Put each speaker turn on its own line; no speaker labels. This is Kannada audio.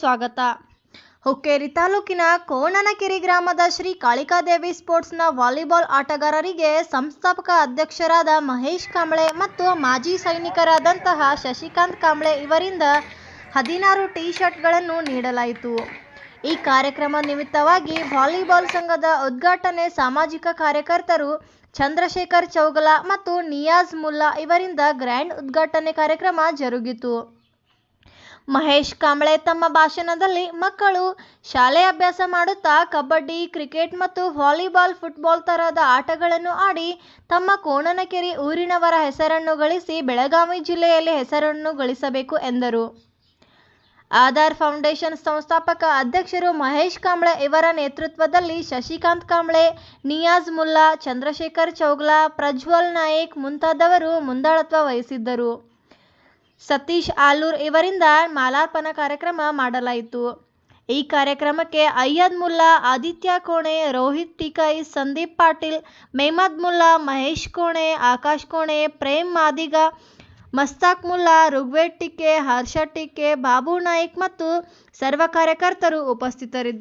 ಸ್ವಾಗತ. ಹುಕ್ಕೇರಿ ತಾಲೂಕಿನ ಕೋಣನಕೆರೆ ಗ್ರಾಮದ ಶ್ರೀ ಕಾಳಿಕಾದೇವಿ ಸ್ಪೋರ್ಟ್ಸ್ನ ವಾಲಿಬಾಲ್ ಆಟಗಾರರಿಗೆ ಸಂಸ್ಥಾಪಕ ಅಧ್ಯಕ್ಷರಾದ ಮಹೇಶ್ ಕಾಂಬ್ಳೆ ಮತ್ತು ಮಾಜಿ ಸೈನಿಕರಾದಂತಹ ಶಶಿಕಾಂತ್ ಕಾಂಬ್ಳೆ ಇವರಿಂದ ಹದಿನಾರು ಟಿ ಶರ್ಟ್ಗಳನ್ನು ನೀಡಲಾಯಿತು. ಈ ಕಾರ್ಯಕ್ರಮ ನಿಮಿತ್ತವಾಗಿ ವಾಲಿಬಾಲ್ ಸಂಘದ ಉದ್ಘಾಟನೆ ಸಾಮಾಜಿಕ ಕಾರ್ಯಕರ್ತರು ಚಂದ್ರಶೇಖರ್ ಚೌಗಲ ಮತ್ತು ನಿಯಾಜ್ ಮುಲ್ಲಾ ಇವರಿಂದ ಗ್ರ್ಯಾಂಡ್ ಉದ್ಘಾಟನೆ ಕಾರ್ಯಕ್ರಮ ಜರುಗಿತು. ಮಹೇಶ್ ಕಾಂಬ್ಳೆ ತಮ್ಮ ಭಾಷಣದಲ್ಲಿ ಮಕ್ಕಳು ಶಾಲೆ ಅಭ್ಯಾಸ ಮಾಡುತ್ತಾ ಕಬಡ್ಡಿ, ಕ್ರಿಕೆಟ್ ಮತ್ತು ವಾಲಿಬಾಲ್, ಫುಟ್ಬಾಲ್ ತರಹದ ಆಟಗಳನ್ನು ಆಡಿ ತಮ್ಮ ಕೋಣನಕೆರೆ ಊರಿನವರ ಹೆಸರನ್ನು ಗಳಿಸಿ ಬೆಳಗಾವಿ ಜಿಲ್ಲೆಯಲ್ಲಿ ಹೆಸರನ್ನು ಗಳಿಸಬೇಕು ಎಂದರು. ಆಧಾರ್ ಫೌಂಡೇಶನ್ ಸಂಸ್ಥಾಪಕ ಅಧ್ಯಕ್ಷರು ಮಹೇಶ್ ಕಾಂಬ್ಳೆ ಇವರ ನೇತೃತ್ವದಲ್ಲಿ ಶಶಿಕಾಂತ್ ಕಾಂಬ್ಳೆ ನಿಯಾಜ್ ಮುಲ್ಲಾ, ಚಂದ್ರಶೇಖರ್ ಚೌಗ್ಲಾ, ಪ್ರಜ್ವಲ್ ನಾಯಕ್ ಮುಂತಾದವರು ಮುಂದಾಳತ್ವ ವಹಿಸಿದ್ದರು. ಸತೀಶ್ ಆಲೂರ್ ಇವರಿಂದ ಮಾಲಾರ್ಪಣ ಕಾರ್ಯಕ್ರಮ ಮಾಡಲಾಯಿತು. ಈ ಕಾರ್ಯಕ್ರಮಕ್ಕೆ ಅಯ್ಯದ್ ಮುಲ್ಲಾ, ಆದಿತ್ಯ ಕೋಣೆ, Rohit ಟಿಕೈ Sandeep Patil, ಮೆಹಮದ್ Mulla, Mahesh Kone, Akash Kone, Prem Madiga, Mastak Mulla, Rigved T K Harsha T K, Babu Naik ಮತ್ತು ಸರ್ವ ಕಾರ್ಯಕರ್ತರು ಉಪಸ್ಥಿತರಿದ್ದರು